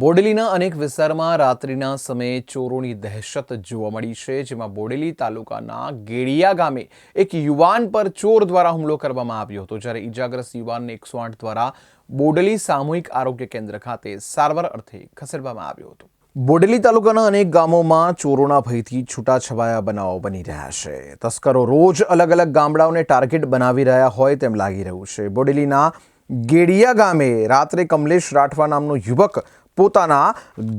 બોડેલીના અનેક વિસ્તારમાં રાત્રિના સમયે ચોરોની દહેશત જોવા મળી છે, જેમાં બોડેલી તાલુકાના ગેડિયા ગામે એક યુવાન પર ચોર દ્વારા હુમલો કરવામાં આવ્યો હતો. જ્યારે ઈજાગ્રસ્ત યુવાનને એકસો આઠ દ્વારા બોડેલી સામૂહિક આરોગ્ય કેન્દ્ર ખાતે સારવાર અર્થે ખસેડવામાં આવ્યો હતો. બોડેલી તાલુકાના અનેક ગામોમાં ચોરોના ભયથી છૂટાછવાયા બનાવો બની રહ્યા છે. તસ્કરો રોજ અલગ અલગ ગામડાઓને ટાર્ગેટ બનાવી રહ્યા હોય તેમ લાગી રહ્યું છે. બોડેલીના ગેડિયા ગામે રાત્રે કમલેશ રાઠવા નામનો યુવક પોતાના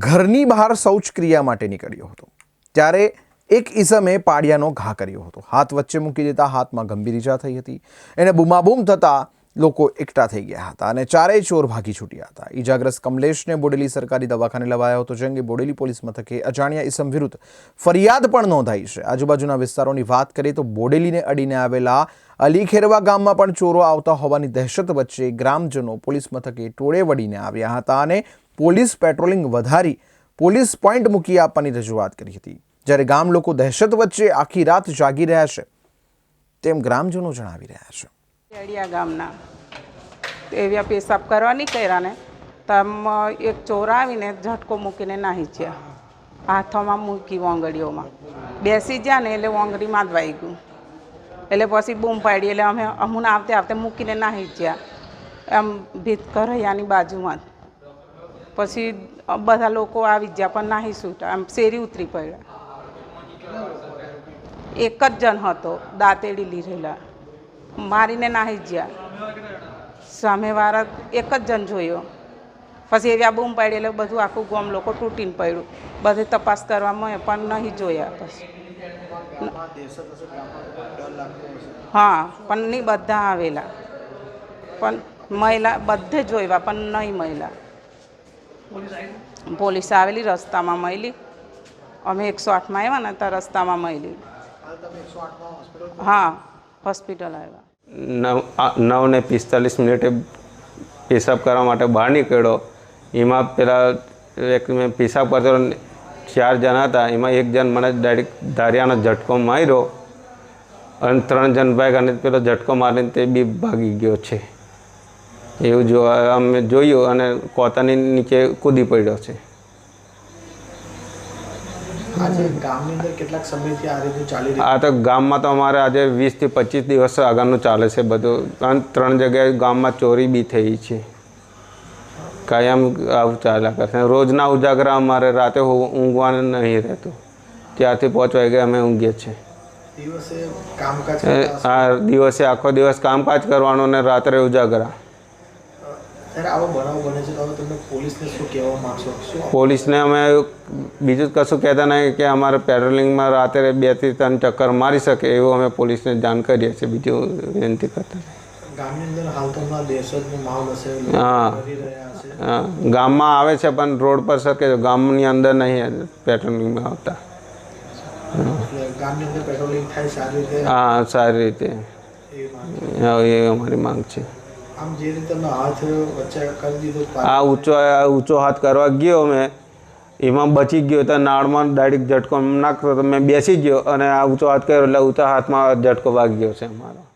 ઘરની બહાર શૌચક્રિયા માટે નીકળ્યો હતો. ત્યારે એક ઇસમે પાડિયાનો ઘા કર્યો હતો. હાથ વચ્ચે મૂકી દેતા હાથમાં ગંભીર ઈજા થઈ હતી. એને બૂમાબૂમ થતાં લોકો એકઠા થઈ ગયા હતા અને ચારેય ચોર ભાગી છૂટ્યા હતા. ઈજાગ્રસ્ત કમલેશને બોડેલી સરકારી દવાખાને લવાયો હતો જે અંગે બોડેલી પોલીસ મથકે અજાણ્યા ઇસમ વિરુદ્ધ ફરિયાદ પણ નોંધાઈ છે. આજુબાજુના વિસ્તારોની વાત કરીએ તો બોડેલીને અડીને આવેલા અલીખેરવા ગામમાં પણ ચોરો આવતા હોવાની દહેશત વચ્ચે ગ્રામજનો પોલીસ મથકે ટોળે વળીને આવ્યા હતા અને પોલીસ પેટ્રોલિંગ વધારી પોલીસ પોઈન્ટ મૂકી આપવાની રજૂઆત કરી હતી. જ્યારે ગામ લોકો દહેશત વચ્ચે આખી રાત જાગી રહ્યા છે, તેમ ગ્રામજનો જણાવી રહ્યા છે. અડિયા ગામના એવ્યા પેશાબ કરવા નીકળ્યા ને તમ એક ચોર આવીને ઝટકો મૂકીને નાહી ગયા. હાથોમાં મૂકી વોંગડીઓમાં. બેસી ગયા ને એટલે વોંગડીમાં જ વાઈ ગયું. એટલે પછી બૂમ પાડી, એટલે અમે અમુને આવતે આવતે મૂકીને નાહી ગયા. એમ ભીત કરૈયાની બાજુમાં જ. પછી બધા લોકો આવી ગયા, પણ નાહી છૂટા આમ શેરી ઉતરી પડ્યા. એક જ જણ હતો દાંતેડી લીધેલા. મારીને નાહી ગયા. સામેવાળા એક જ જણ જોયો. પછી એવી આ બૂમ પાડી એટલે બધું આખું ગોમ લોકો તૂટીને પડ્યું. બધે તપાસ કરવામાં પણ નહીં જોયા પછી હા, પણ નહીં બધા આવેલા. પણ મહિલા, બધે જોયા પણ નહીં મહિલા. પોલીસ આવેલી, રસ્તામાં મળી અમે એકસો આઠમાં આવ્યા ને ત્યાં રસ્તામાં મળી હા, હોસ્પિટલ આવ્યા. નવ ને પિસ્તાલીસ મિનિટે પેશાબ કરવા માટે બહાર નીકળ્યો. એમાં પેલા એક મેં પેશાબ કરતો ચાર જણ હતા. એમાં એક જણ મને ડાયરેક્ટ ધારિયાનો ઝટકો માર્યો અને ત્રણ જણ ભાઈ અને પેલો ઝટકો મારીને તે બી ભાગી ગયો છે. એવું જોવા અમે જોયું અને કોતાની નીચે કૂદી પડ્યો છે. આ તો ગામમાં તો અમારે આજે વીસથી પચીસ દિવસ આગળનું ચાલે છે બધું. અને ત્રણ જગ્યાએ ગામમાં ચોરી બી થઈ છે. કાયમ આવું ચાલ્યા કરશે રોજના ઉજાગરા અમારે રાતે ઊંઘવાનું નહીં રહેતું. ત્યારથી પાંચ વાગે અમે ઊંઘીએ છીએ. આ દિવસે આખો દિવસ કામકાજ કરવાનું ને રાત્રે ઉજાગરા ત્યારે આવો બનાવ બને છે તો હવે તમે પોલીસને અમે બીજું કશું કહેતા નહીં કે અમારે પેટ્રોલિંગમાં રાત્રે બેથી ત્રણ ચક્કર મારી શકે એવું અમે પોલીસને જાણ કરીએ છીએ બીજું વિનંતી કરતા હા. હા, ગામમાં આવે છે પણ રોડ પર છે ગામની અંદર નહીં પેટ્રોલિંગમાં આવતા. હા સારી રીતે. એ અમારી માંગ છે. આમ જે રીતે તમે હાથ વચ્ચે કરી દીધો આ ઊંચો ઊંચો હાથ કરવા ગયો મેં એમાં બચી ગયો તો નાળમાં ડાયરેક્ટ ઝટકો નાખતો તો મેં બેસી ગયો અને આ ઊંચો હાથ કર્યો એટલે ઊંચા હાથમાં ઝટકો વાગી ગયો છે અમારો.